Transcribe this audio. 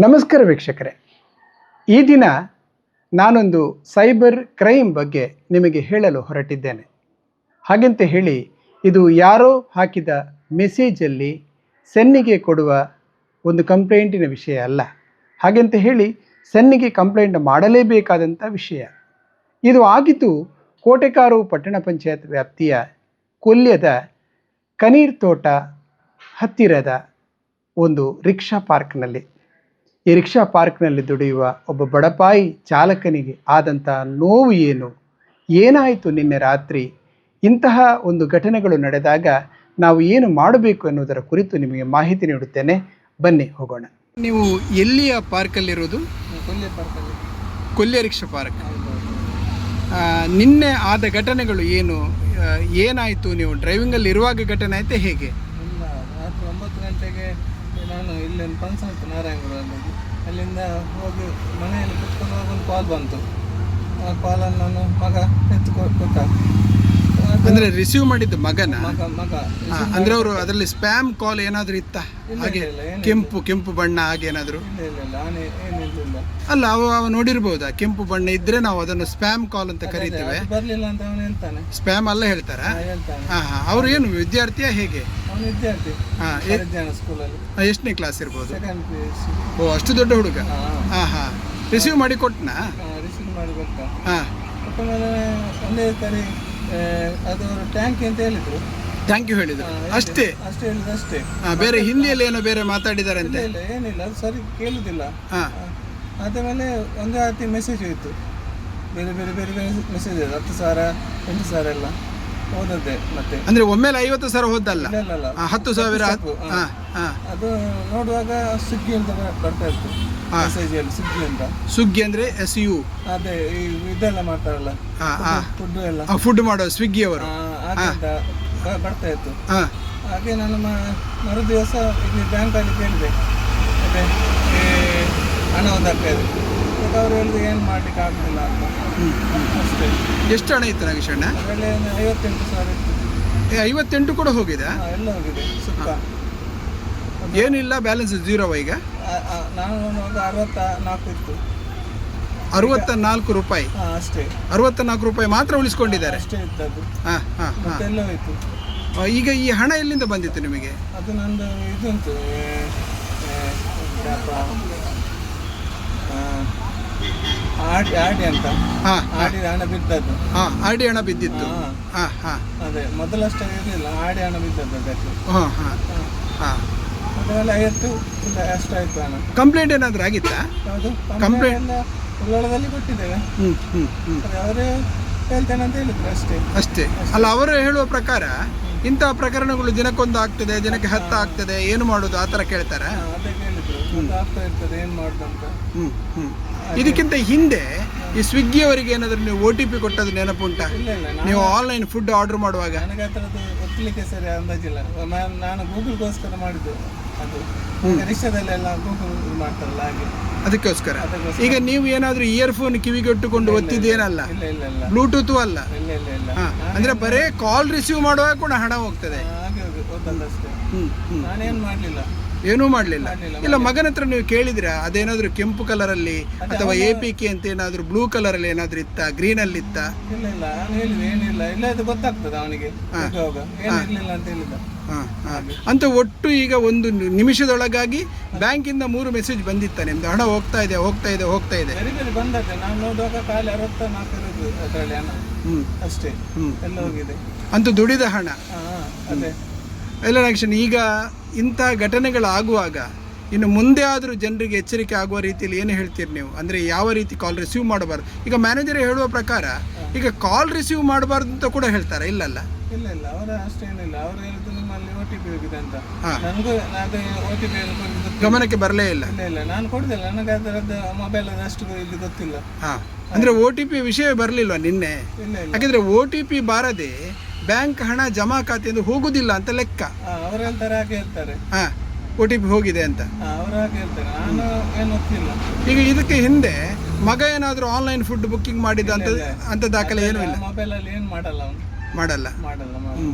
ನಮಸ್ಕಾರ ವೀಕ್ಷಕರೇ. ಈ ದಿನ ನಾನೊಂದು ಸೈಬರ್ ಕ್ರೈಮ್ ಬಗ್ಗೆ ನಿಮಗೆ ಹೇಳಲು ಹೊರಟಿದ್ದೇನೆ. ಹಾಗೆಂತ ಹೇಳಿ, ಇದು ಯಾರೋ ಹಾಕಿದ ಮೆಸೇಜಲ್ಲಿ ಸೆನ್ನಿಗೆ ಕೊಡುವ ಒಂದು ಕಂಪ್ಲೇಂಟಿನ ವಿಷಯ ಅಲ್ಲ. ಹಾಗೆಂತ ಹೇಳಿ, ಸೆನ್ನಿಗೆ ಕಂಪ್ಲೇಂಟ್ ಮಾಡಲೇಬೇಕಾದಂಥ ವಿಷಯ. ಇದು ಆಗಿದ್ದು ಕೋಟೆಕಾರು ಪಟ್ಟಣ ಪಂಚಾಯತ್ ವ್ಯಾಪ್ತಿಯ ಕೊಲ್ಯದ ಕನೀರ್ ತೋಟ ಹತ್ತಿರದ ಒಂದು ರಿಕ್ಷಾ ಪಾರ್ಕ್ನಲ್ಲಿ. ಈ ರಿಕ್ಷಾ ಪಾರ್ಕ್ನಲ್ಲಿ ದುಡಿಯುವ ಒಬ್ಬ ಬಡಪಾಯಿ ಚಾಲಕನಿಗೆ ಆದಂಥ ನೋವು ಏನು? ಏನಾಯಿತು ನಿನ್ನೆ ರಾತ್ರಿ? ಇಂತಹ ಒಂದು ಘಟನೆಗಳು ನಡೆದಾಗ ನಾವು ಏನು ಮಾಡಬೇಕು ಎನ್ನುವುದರ ಕುರಿತು ನಿಮಗೆ ಮಾಹಿತಿ ನೀಡುತ್ತೇನೆ. ಬನ್ನಿ ಹೋಗೋಣ. ನೀವು ಎಲ್ಲಿಯ ಪಾರ್ಕಲ್ಲಿರೋದು? ಕೊಲ್ಯ ಪಾರ್ಕಲ್ಲಿ. ಕೊಲ್ಲೆ ರಿಕ್ಷಾ ಪಾರ್ಕ್. ನಿನ್ನೆ ಆದ ಘಟನೆಗಳು ಏನು? ಏನಾಯಿತು? ನೀವು ಡ್ರೈವಿಂಗಲ್ಲಿ ಇರುವಾಗ ಘಟನೆ ಆಯಿತು ಹೇಗೆ? ಇಲ್ಲ ರಾತ್ರಿ ಒಂಬತ್ತು ಗಂಟೆಗೆ ನಾನು ಇಲ್ಲಿ ಒಂದು ಫಂಕ್ಷನ್ ಇತ್ತು ಅಲ್ಲಿಂದ ಹೋಗಿ ಮನೆಯಲ್ಲಿ ಕುತ್ಕೊಂಡು ಹೋಗಿ ಒಂದು ಕಾಲ್ ಬಂತು. ಆ ಕಾಲನ್ನು ನಾನು ಮಗ ಎತ್ತು ಕೊ- ಕೊಟ್ಟ ಅದು ಅಂದ್ರೆ ರಿಸೀವ್ ಮಾಡಿದ್ದು ಮಗನ? ಮಗ ಮಗ. ಅಂದ್ರೆ ಅವರು ಅದರಲ್ಲಿ ಸ್ಪ್ಯಾಮ್ ಕಾಲ್ ಏನಾದರೂ ಇತ್ತ? ಹಾಗೆ ಕೆಂಪು ಕೆಂಪು ಬಣ್ಣ ಹಾಗೆ ಏನಾದರೂ? ಇಲ್ಲ ಇಲ್ಲ ಇಲ್ಲ ಆನೆ ಏನಿಲ್ಲ ಅಲ್ಲ ಅವ ಅವ ನೋಡಿರ್ಬೋದಾ? ಕೆಂಪು ಬಣ್ಣ ಇದ್ರೆ ನಾವು ಅದನ್ನು ಸ್ಪ್ಯಾಮ್ ಕಾಲ್ ಅಂತ ಕರಿತೇವೆ. ಬರಲಿಲ್ಲ ಅಂತ ಅವನು ಹೇಳ್ತಾನೆ. ಸ್ಪ್ಯಾಮ್ ಅಲ್ಲ ಹೇಳ್ತಾರ? ಆ, ಹೇಳ್ತಾನೆ. ಹಾ ಹಾ. ಅವ್ರು ಏನು ವಿದ್ಯಾರ್ಥಿಯ ಹೇಗೆ? ಅವನು ವಿದ್ಯಾರ್ಥಿ. ಹಾ ಪರಿಜ್ಞಾನ ಸ್ಕೂಲಲ್ಲಿ ಎಷ್ಟನೇ ಕ್ಲಾಸ್ ಇರ್ಬೋದು? ಸೆಕೆಂಡ್ ಪಿ ಯು ಸಿ ಓ ಅಷ್ಟು ದೊಡ್ಡ ಹುಡುಗ? ಹಾ ಹಾ. ರಿಸೀವ್ ಮಾಡಿ ಕೊಟ್ಟನಾ ರಿಸೀವ್ ಮಾಡಿ ಕೊಟ್ಟ. ಹಾ. ಕೊಟ್ಟ ಮೇಲೆ ಒಂದೇ ಸರಿ ಆ, ಅದು ಟ್ಯಾಂಕ್ ಅಂತ ಹೇಳಿದ್ರು. ಥ್ಯಾಂಕ್ ಯು ಹೇಳಿದ್ರು. ಅಷ್ಟೇ? ಅಷ್ಟೇ ಹೇಳಿದ್ರು ಅಷ್ಟೇ. ಹಾ, ಬೇರೆ ಹಿಂದಿಯಲ್ಲಿ ಏನೋ ಬೇರೆ ಮಾತಾಡಿದಾರಂತೆ? ಇಲ್ಲ ಏನಿಲ್ಲ ಅದು ಸರಿ ಕೇಳುದಿಲ್ಲ. ಹಾ. ಆದಮೇಲೆ ಒಂದು ರಾತ್ರಿ ಮೆಸೇಜ್ ಇತ್ತು ಬೇರೆ ಬೇರೆ ಬೇರೆ ಬೇರೆ ಮೆಸೇಜ್ ಹತ್ತು ಸಾವಿರ ಎಂಟು ಸಾವಿರ ಎಲ್ಲ. ಓದದ್ದೆ ಮತ್ತೆ ಅಂದ್ರೆ ಒಮ್ಮೆಲೆ ಐವತ್ತು ಸಾವಿರ ಹೋದಲ್ಲ ಇಲ್ಲ ಇಲ್ಲ ಇಲ್ಲ. ಆ, ಹತ್ತು ಸಾವಿರ ಹಾ. ಹಾ. ಅದು ನೋಡುವಾಗ ಸ್ವಿಗ್ಗಿ ಅಂತ ಬ- ಬರ್ತಾ ಇತ್ತು ಮೆಸೇಜಲ್ಲಿ ಸ್ವಿಗ್ಗಿ ಅಂತ. ಸುಗ್ಗಿ ಅಂದ್ರೆ ಎಸ್ ಯು ಅದೇ ಈ ಇದೆಲ್ಲ ಮಾಡ್ತಾರಲ್ಲ ಹಾ ಹಾ. ಫುಡ್ ಎಲ್ಲ. ಫುಡ್ ಮಾಡೋ ಸ್ವಿಗ್ಗಿ ಅವರು. ಆ, ಹಾಗೆ ಅಂತ ಬ- ಬರ್ತಾ ಇತ್ತು. ಹಾ. ಹಾಗೆ ನಾನು ಮ- ಮರು ದಿವಸ ಇಲ್ಲಿ ಬ್ಯಾಂಕಲ್ಲಿ ಕೇಳಿದೆ. ಅದೇ ಈ ಹಣ ಒಂದಾಗ್ತಾ ಇದೆ. ಅವರು ಹೇಳಿದ್ರು ಏನು ಮಾಡ್ಲಿಕ್ಕೆ ಆಗ್ತಿಲ್ಲ ಅಂತ. ಅಷ್ಟೇ. ಎಷ್ಟು ಹಣ ಇತ್ತು ನಾಗೇಶ್ ಅಣ್ಣ? ಒಂದು ಐವತ್ತೆಂಟು ಸಾವಿರ ಇತ್ತು. ಏ, ಐವತ್ತೆಂಟು ಕೂಡ ಹೋಗಿದೆ? ಹಾ, ಎಲ್ಲ ಹೋಗಿದೆ ಸುತ್ತ. ಏನಿಲ್ಲ ಬ್ಯಾಲೆನ್ಸ್ ಜೀರೋ ಈಗ? ಆ- ಆ, ನಾನು ಒಂದು ಅರವತ್ತ ನಾಲ್ಕು ಇತ್ತು. ಅರವತ್ತ ನಾಲ್ಕು ರೂಪಾಯಿ? ಹಾಂ ಅಷ್ಟೇ. ಅರವತ್ತ ನಾಲ್ಕು ರೂಪಾಯಿ ಮಾತ್ರ ಉಳಿಸ್ಕೊಂಡಿದ್ದಾರೆ. ಅಷ್ಟೇ ಇದ್ದದ್ದು. ಹಾಂ ಹಾ ಹಾ. ಮತ್ತೆ ಎಲ್ಲ ಹೋಯ್ತು. ಈಗ ಈ ಹಣ ಎಲ್ಲಿಂದ ಬಂದಿತ್ತು ನಿಮಗೆ? ಅದು ನಂದು ಇದುಂಟು ಆಡಿ ಆಡಿ ಅಂತ. ಹಾ ಆಡಿ ಹಣ ಬಿದ್ದದ್ದು. ಹಾ ಆಡಿ ಹಣ ಬಿದ್ದಿತ್ತು. ಹಾ. ಹಾ ಅದೇ ಮೊದಲಷ್ಟೇ ಇರಲಿಲ್ಲ ಆಡಿ ಹಣ ಬಿದ್ದದ್ದು ಅದಕ್ಕೆ ಹಾ ಹಾ. ಹಾ. ಅದರಲ್ಲಿ ಐವತ್ತು ಇಲ್ಲ ಅಷ್ಟಾಯ್ತು ಹಣ ಕಂಪ್ಲೇಂಟ್ ಏನಾದರೂ ಆಗಿತ್ತಾ? ಅದು ಕಂಪ್ಲೇಂಟ್ ಉಳ್ಳಾಳದಲ್ಲಿ ಕೊಟ್ಟಿದ್ದೇವೆ. ಹ್ಞೂ ಹ್ಞೂ ಹ್ಞೂ ಅವರೇ ಹೇಳ್ತೇನೆ ಅಂತ ಹೇಳಿದ್ರು ಅಷ್ಟೇ. ಅಷ್ಟೇ. ಅಲ್ಲ ಅವರು ಹೇಳುವ ಪ್ರಕಾರ ಇಂತಹ ಪ್ರಕರಣಗಳು ದಿನಕ್ಕೊಂದು ಆಗ್ತದೆ ದಿನಕ್ಕೆ ಹತ್ತ ಆಗ್ತದೆ ಏನು ಮಾಡೋದು? ಆ ಥರ ಕೇಳ್ತಾರೆ? ಆಗ್ತಾ ಇರ್ತದೆ ಏನು ಮಾಡ್ದಂತ. ಹ್ಞೂ ಹ್ಞೂ ಇದಕ್ಕಿಂತ ಹಿಂದೆ ಈ ಸ್ವಿಗ್ಗಿಯವರಿಗೆ ಏನಾದರೂ ನೀವು ಒ ಟಿ ಪಿ ಕೊಟ್ಟದ್ದು ನೆನಪುಂಟಾ ಇಲ್ಲ ಇಲ್ಲ ನಾನು ನೀವು ಆನ್ಲೈನ್ ಫುಡ್ ಆರ್ಡರ್ ಮಾಡುವಾಗ? ನನಗೆ ಆ ಥರದ್ದು ಒತ್ತಲಿಕ್ಕೆ ಸರಿ ಅಂದಾಜಿಲ್ಲ. ನಾನು ನಾನು ಗೂಗಲ್ಗೋಸ್ಕರ ಮಾಡಿದ್ದು ಅದು. ರಿಕ್ಷಾದಲ್ಲೆಲ್ಲ ಗೂಗಲ್ ಮಾಡ್ತಾರಲ್ಲ ಹಾಗೆ. ಅದಕ್ಕೋಸ್ಕರ? ಅದಕ್ಕೋಸ್ಕರ. ಈಗ ನೀವು ಏನಾದರೂ ಇಯರ್ ಫೋನ್ ಒತ್ತಿದ್ದೇನಲ್ಲ ಇಲ್ಲ ಇಲ್ಲ. ಇಲ್ಲ ಬ್ಲೂಟೂತು ಅಲ್ಲ? ಇಲ್ಲ ಇಲ್ಲ ಇಲ್ಲ. ಹಾ ಅಂದ್ರೆ ಬರೇ ಕಾಲ್ ರಿಸೀವ್ ಮಾಡುವಾಗ ಕೂಡ ಹಣ ಹೋಗ್ತದೆ. ಹಾಗೆ ಓದಲ್ಲಷ್ಟೇ ಹ್ಮ್ ಹ್ಮ್. ನಾನೇನು ಮಾಡಲಿಲ್ಲ. ಏನೂ ಮಾಡಲಿಲ್ಲ. ಇಲ್ಲ ಮಗನ ಹತ್ರ ನೀವು ಕೇಳಿದ್ರೆ? ಅದೇನಾದ್ರೂ ಕೆಂಪು ಕಲರಲ್ಲಿ ಅಲ್ಲಿ ಅಥವಾ ಎ ಪಿ ಕೆ ಅಂತ ಏನಾದ್ರೂ ಬ್ಲೂ ಕಲರಲ್ಲಿ ಏನಾದರೂ ಏನಾದ್ರೂ ಇತ್ತ? ಗ್ರೀನ್ ಅಲ್ಲಿ ಇತ್ತ? ಇಲ್ಲ ಇಲ್ಲ ನಾನು ಹೇಳಿದೆ ಏನಿಲ್ಲ. ಇಲ್ಲ ಅದು ಗೊತ್ತಾಗ್ತದೆ ಅವನಿಗೆ. ಏನಿರ್ಲಿಲ್ಲ ಅಂತ ಹೇಳಿದ. ಅಂತ ಒಟ್ಟು ಈಗ ಒಂದು ನಿಮಿಷದೊಳಗಾಗಿ ಬ್ಯಾಂಕಿಂದ ಮೂರು ಮೆಸೇಜ್ ಬಂದಿತ್ತ ನಿಮ್ದು? ಹಣ ಹೋಗ್ತಾ ಇದೆ ಹೋಗ್ತಾ ಇದೆ ಹೋಗ್ತಾ ಇದೆ. ಬಂದದ್ದೆ. ನಾನು ನೋಡುವಾಗ ಖಾಲಿ ಅರವತ್ತ ನಾಲ್ಕು ಅದರಲ್ಲಿ ಹಣ. ಅಷ್ಟೇ. ಎಲ್ಲ ಹೋಗಿದೆ. ಅಂತ ದುಡಿದ ಹಣ. ಅದೇ. ಎಲ್ಲ ನಾಕ್ಷನ್ ಈಗ ಇಂತಹ ಘಟನೆಗಳಾಗುವಾಗ ಇನ್ನು ಮುಂದೆ ಆದರೂ ಜನರಿಗೆ ಎಚ್ಚರಿಕೆ ಆಗುವ ರೀತಿಯಲ್ಲಿ ಏನು ಹೇಳ್ತೀರಿ ನೀವು? ಅಂದರೆ ಯಾವ ರೀತಿ ಕಾಲ್ ರಿಸೀವ್ ಮಾಡಬಾರ್ದು? ಈಗ ಮ್ಯಾನೇಜರ್ ಹೇಳುವ ಪ್ರಕಾರ ಈಗ ಕಾಲ್ ರಿಸೀವ್ ಮಾಡಬಾರ್ದು ಅಂತ ಕೂಡ ಹೇಳ್ತಾರೆ? ಇಲ್ಲಲ್ಲ ಇಲ್ಲ ಇಲ್ಲ. ಅವರ ಅಷ್ಟೇನಿಲ್ಲ ಅವರು ಹೇಳಿದ್ರು ನಿಮ್ಮಲ್ಲಿ ಓ ಟಿ ಪಿ ಹೋಗಿದೆ ಅಂತ. ನನಗೂ ಅದು ಓ ಟಿ ಪಿ ಗಮನಕ್ಕೆ ಬರಲೇ ಇಲ್ಲ. ಇಲ್ಲ ಇಲ್ಲ. ನಾನು ಕೊಡೋದಿಲ್ಲ. ನನಗೆ ಅದರದ್ದು ಮೊಬೈಲ್ ಅಷ್ಟು ಇದು ಗೊತ್ತಿಲ್ಲ. ಹಾಂ. ಅಂದರೆ ಓ ಟಿ ಪಿ ವಿಷಯ ಬರಲಿಲ್ವಾ ನಿನ್ನೆ? ಯಾಕಂದರೆ ಓ ಟಿ ಪಿ ಬಾರದೆ ಬ್ಯಾಂಕ್ ಹಣ ಜಮಾ ಖಾತೆಯಿಂದ ಹೋಗುದಿಲ್ಲ ಅಂತ ಲೆಕ್ಕ. ಹಾ, ಅವ್ರು ಹೇಳ್ತಾರೆ ಹಾಗೆ ಹೇಳ್ತಾರೆ. ಹಾಂ ಒ ಟಿ ಪಿ ಹೋಗಿದೆ ಅಂತ. ಹಾಗೆ ಹೇಳ್ತಾರೆ. ನಾನು ಏನು ಗೊತ್ತಿಲ್ಲ. ಈಗ ಇದಕ್ಕೆ ಹಿಂದೆ ಮಗ ಏನಾದರೂ ಆನ್ಲೈನ್ ಫುಡ್ ಬುಕ್ಕಿಂಗ್ ಮಾಡಿದ ಅಂತ ಅಂತ ದಾಖಲೆ ಏನೂ ಇಲ್ಲ. ಮೊಬೈಲಲ್ಲಿ ಏನು ಮಾಡಲ್ಲ ಅವನು. ಮಾಡಲ್ಲ. ಮಾಡಲ್ಲ ಮಾಡಲ್ಲ.